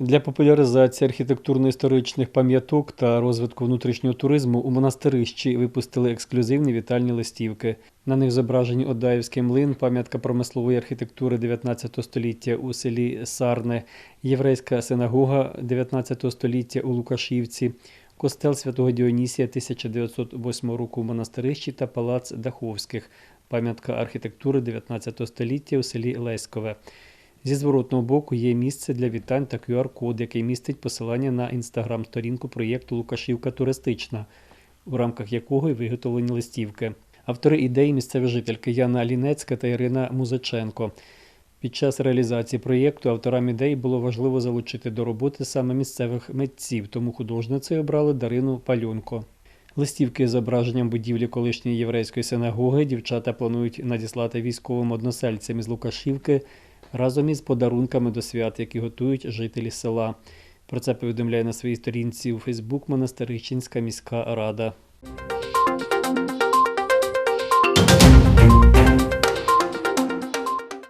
Для популяризації архітектурно-історичних пам'яток та розвитку внутрішнього туризму у монастирищі випустили ексклюзивні вітальні листівки. На них зображені Одаївський млин, пам'ятка промислової архітектури 19 століття у селі Сарне, єврейська синагога 19 століття у Лукашівці, костел святого Діонісія 1908 року у монастирищі та палац Даховських, пам'ятка архітектури 19 століття у селі Леськове. Зі зворотного боку є місце для вітань та QR-код, який містить посилання на інстаграм-сторінку проєкту Лукашівка туристична, у рамках якого й виготовлені листівки. Автори ідеї місцеві жительки Яна Лінецька та Ірина Музиченко. Під час реалізації проєкту авторам ідей було важливо залучити до роботи саме місцевих митців, тому художницею обрали Дарину Пальонко. Листівки з зображенням будівлі колишньої єврейської синагоги дівчата планують надіслати військовим односельцям із Лукашівки разом із подарунками до свят, які готують жителі села. Про це повідомляє на своїй сторінці у Фейсбук Монастиричинська міська рада.